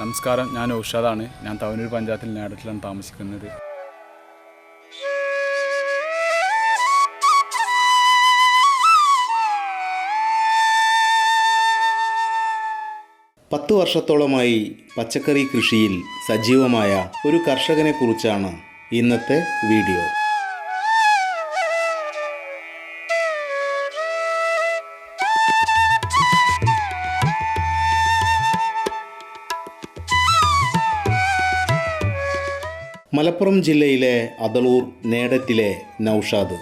നമസ്കാരം ഞാൻ ഔഷാദാണ്. ഞാൻ തവനൂർ പഞ്ചായത്തിൽ നേടത്തിലാണ് താമസിക്കുന്നത്. പത്ത് വർഷത്തോളമായി പച്ചക്കറി കൃഷിയിൽ സജീവമായ ഒരു കർഷകനെ കുറിച്ചാണ് ഇന്നത്തെ വീഡിയോ. മലപ്പുറം ജില്ലയിലെ അതളൂർ നേടത്തിലെ നൌഷാദ്.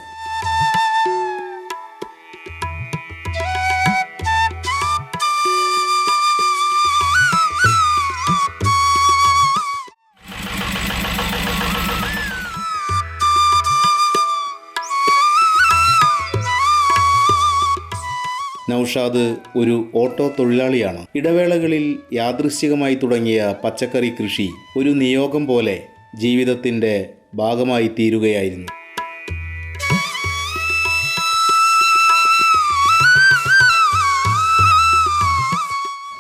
നൌഷാദ് ഒരു ഓട്ടോ തൊഴിലാളിയാണ്. ഇടവേളകളിൽ യാദൃശ്ചികമായി തുടങ്ങിയ പച്ചക്കറി കൃഷി ഒരു നിയോഗം പോലെ ജീവിതത്തിന്റെ ഭാഗമായി തീരുകയായിരുന്നു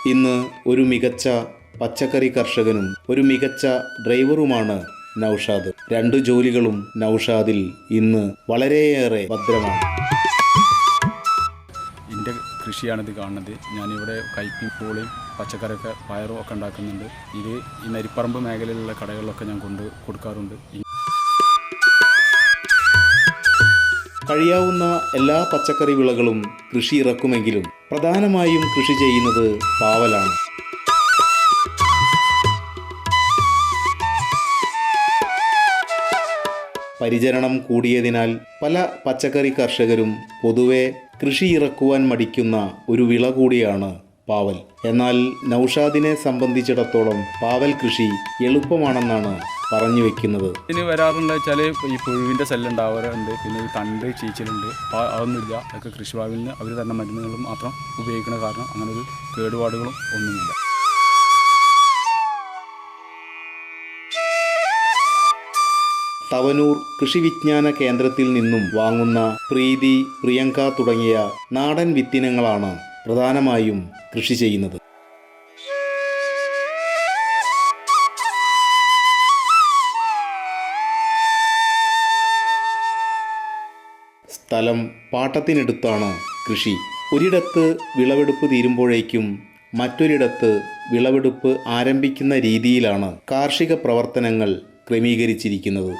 ഇന്ന് ഒരു മികച്ച പച്ചക്കറി കർഷകനും ഒരു മികച്ച ഡ്രൈവറുമാണ് നൗഷാദ്. രണ്ടു ജോലികളും നൌഷാദിൽ ഇന്ന് വളരെയേറെ ഭദ്രമാണ്. കൃഷിയാണിത് കാണുന്നത്. ഞാനിവിടെ കൈപ്പി പൂളിയും പച്ചക്കറിയൊക്കെ പയറും ഒക്കെ ഉണ്ടാക്കുന്നുണ്ട്. ഇത് ഈ നരിപ്പറമ്പ് മേഖലയിലുള്ള കടകളിലൊക്കെ ഞാൻ കൊണ്ട് കൊടുക്കാറുണ്ട്. കഴിയാവുന്ന എല്ലാ പച്ചക്കറി വിളകളും കൃഷി ഇറക്കുമെങ്കിലും പ്രധാനമായും കൃഷി ചെയ്യുന്നത് പാവലാണ്. പരിചരണം കൂടിയതിനാൽ പല പച്ചക്കറി കർഷകരും പൊതുവെ കൃഷി ഇറക്കുവാൻ മടിക്കുന്ന ഒരു വിള കൂടിയാണ് പാവൽ. എന്നാൽ നൌഷാദിനെ സംബന്ധിച്ചിടത്തോളം പാവൽ കൃഷി എളുപ്പമാണെന്നാണ് പറഞ്ഞു വെക്കുന്നത്. ഇതിന് വരാറുണ്ട് വെച്ചാൽ ഈ പുഴുവിന്റെ സെല്ലുണ്ടാവാറുണ്ട് പിന്നെ ഈ തണ്ട് ചീച്ചലുണ്ട്. അതൊന്നുമില്ല അതൊക്കെ കൃഷിഭാവിൽ അവർ തന്നെ മരുന്നുകളും മാത്രം ഉപയോഗിക്കുന്ന കാരണം അങ്ങനെ ഒരു കേടുപാടുകളും ഒന്നുമില്ല. തവനൂർ കൃഷി വിജ്ഞാന കേന്ദ്രത്തിൽ നിന്നും വാങ്ങുന്ന പ്രീതി പ്രിയങ്ക തുടങ്ങിയ നാടൻ വിത്തിനങ്ങളാണ് പ്രധാനമായും കൃഷി ചെയ്യുന്നത്. സ്ഥലം പാട്ടത്തിനെടുത്താണ് കൃഷി. ഒരിടത്ത് വിളവെടുപ്പ് തീരുമ്പോഴേക്കും മറ്റൊരിടത്ത് വിളവെടുപ്പ് ആരംഭിക്കുന്ന രീതിയിലാണ് കാർഷിക പ്രവർത്തനങ്ങൾ ക്രമീകരിച്ചിരിക്കുന്നത്.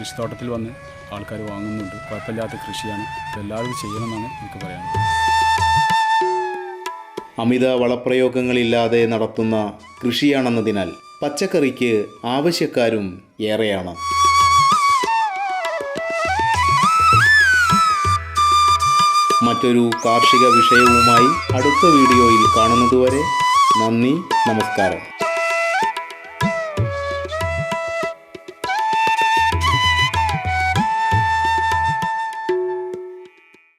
കൃഷിത്തോട്ടത്തിൽ വന്ന് ആൾക്കാർ വാങ്ങുന്നുണ്ട്. കുഴപ്പമില്ലാത്ത കൃഷിയാണ്. എല്ലാവരും ചെയ്യണമെന്നാണ് എനിക്ക് പറയാനുള്ളത്. അമിത വളപ്രയോഗങ്ങളില്ലാതെ നടത്തുന്ന കൃഷിയാണെന്നതിനാൽ പച്ചക്കറിക്ക് ആവശ്യക്കാരും ഏറെയാണ്. മറ്റൊരു കാർഷിക വിഷയവുമായി അടുത്ത വീഡിയോയിൽ കാണുന്നതുവരെ നന്ദി നമസ്കാരം.